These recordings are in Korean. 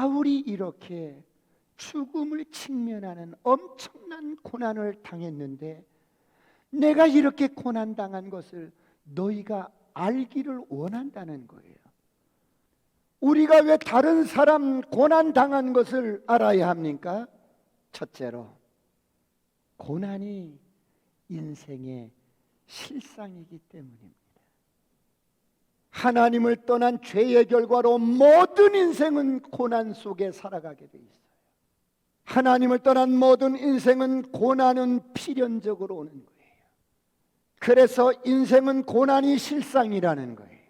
바울이 이렇게 죽음을 직면하는 엄청난 고난을 당했는데 내가 이렇게 고난 당한 것을 너희가 알기를 원한다는 거예요. 우리가 왜 다른 사람 고난 당한 것을 알아야 합니까? 첫째로 고난이 인생의 실상이기 때문입니다. 하나님을 떠난 죄의 결과로 모든 인생은 고난 속에 살아가게 돼 있어요. 하나님을 떠난 모든 인생은 고난은 필연적으로 오는 거예요. 그래서 인생은 고난이 실상이라는 거예요.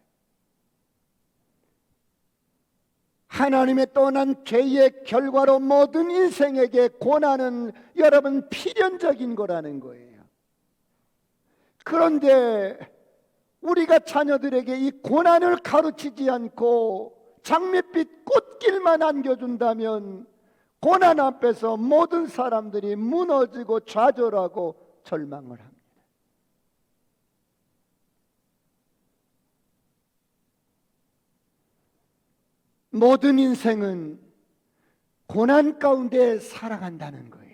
하나님의 떠난 죄의 결과로 모든 인생에게 고난은 여러분 필연적인 거라는 거예요. 그런데 우리가 자녀들에게 이 고난을 가르치지 않고 장밋빛 꽃길만 안겨준다면 고난 앞에서 모든 사람들이 무너지고 좌절하고 절망을 합니다. 모든 인생은 고난 가운데 살아간다는 거예요.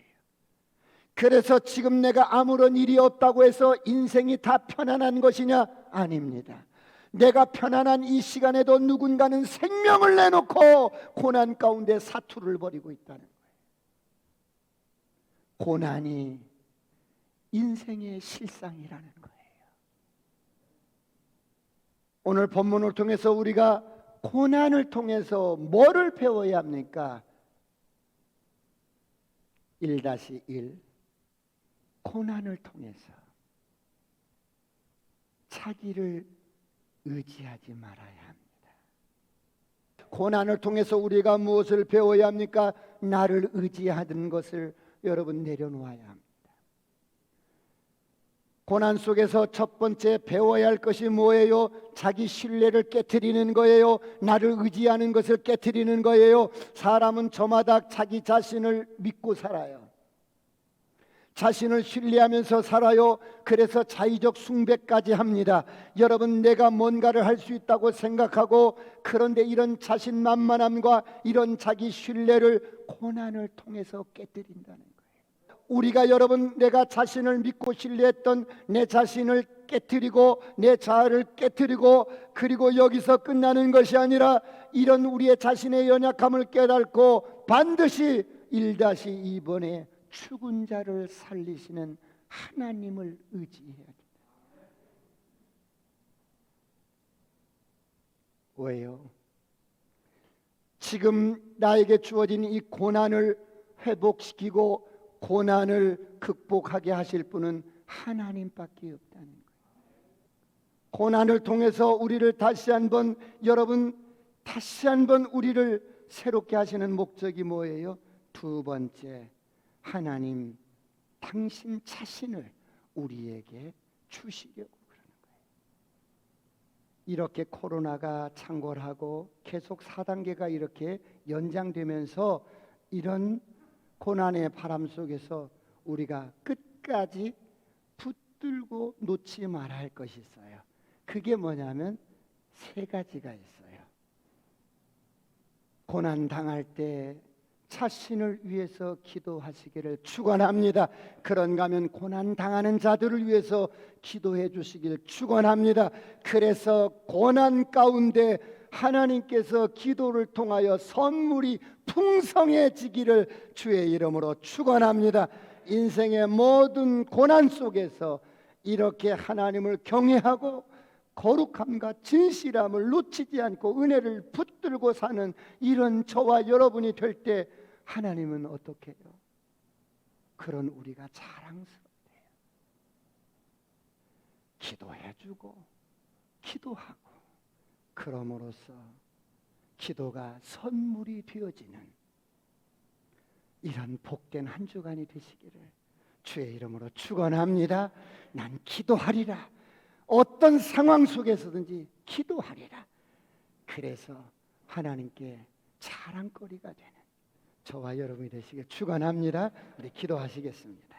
그래서 지금 내가 아무런 일이 없다고 해서 인생이 다 편안한 것이냐? 아닙니다. 내가 편안한 이 시간에도 누군가는 생명을 내놓고 고난 가운데 사투를 벌이고 있다는 거예요. 고난이 인생의 실상이라는 거예요. 오늘 본문을 통해서 우리가 고난을 통해서 뭐를 배워야 합니까? 1-1 고난을 통해서 자기를 의지하지 말아야 합니다. 고난을 통해서 우리가 무엇을 배워야 합니까? 나를 의지하는 것을 여러분 내려놓아야 합니다. 고난 속에서 첫 번째 배워야 할 것이 뭐예요? 자기 신뢰를 깨뜨리는 거예요. 나를 의지하는 것을 깨뜨리는 거예요. 사람은 저마다 자기 자신을 믿고 살아요. 자신을 신뢰하면서 살아요. 그래서 자의적 숭배까지 합니다. 여러분, 내가 뭔가를 할 수 있다고 생각하고 그런데 이런 자신만만함과 이런 자기 신뢰를 고난을 통해서 깨뜨린다는 거예요. 우리가 여러분 내가 자신을 믿고 신뢰했던 내 자신을 깨뜨리고 내 자아를 깨뜨리고 그리고 여기서 끝나는 것이 아니라 이런 우리의 자신의 연약함을 깨닫고 반드시 1-2번에 죽은 자를 살리시는 하나님을 의지해야 됩니다. 왜요? 지금 나에게 주어진 이 고난을 회복시키고 고난을 극복하게 하실 분은 하나님밖에 없다는 거예요. 고난을 통해서 우리를 다시 한번 여러분 다시 한번 우리를 새롭게 하시는 목적이 뭐예요? 두 번째 하나님 당신 자신을 우리에게 주시려고 그러는 거예요. 이렇게 코로나가 창궐하고 계속 4단계가 이렇게 연장되면서 이런 고난의 바람 속에서 우리가 끝까지 붙들고 놓지 말아야 할 것이 있어요. 그게 뭐냐면 세 가지가 있어요. 고난 당할 때 자신을 위해서 기도하시기를 축원합니다. 그런가 하면 고난 당하는 자들을 위해서 기도해 주시기를 축원합니다. 그래서 고난 가운데 하나님께서 기도를 통하여 선물이 풍성해지기를 주의 이름으로 축원합니다. 인생의 모든 고난 속에서 이렇게 하나님을 경외하고 거룩함과 진실함을 놓치지 않고 은혜를 붙들고 사는 이런 저와 여러분이 될 때 하나님은 어떻게 해요? 그런 우리가 자랑스럽대요. 기도해주고 기도하고 그럼으로써 기도가 선물이 되어지는 이런 복된 한 주간이 되시기를 주의 이름으로 축원합니다. 난 기도하리라. 어떤 상황 속에서든지 기도하리라. 그래서 하나님께 자랑거리가 되는 저와 여러분이 되시길 축원합니다. 우리 기도하시겠습니다.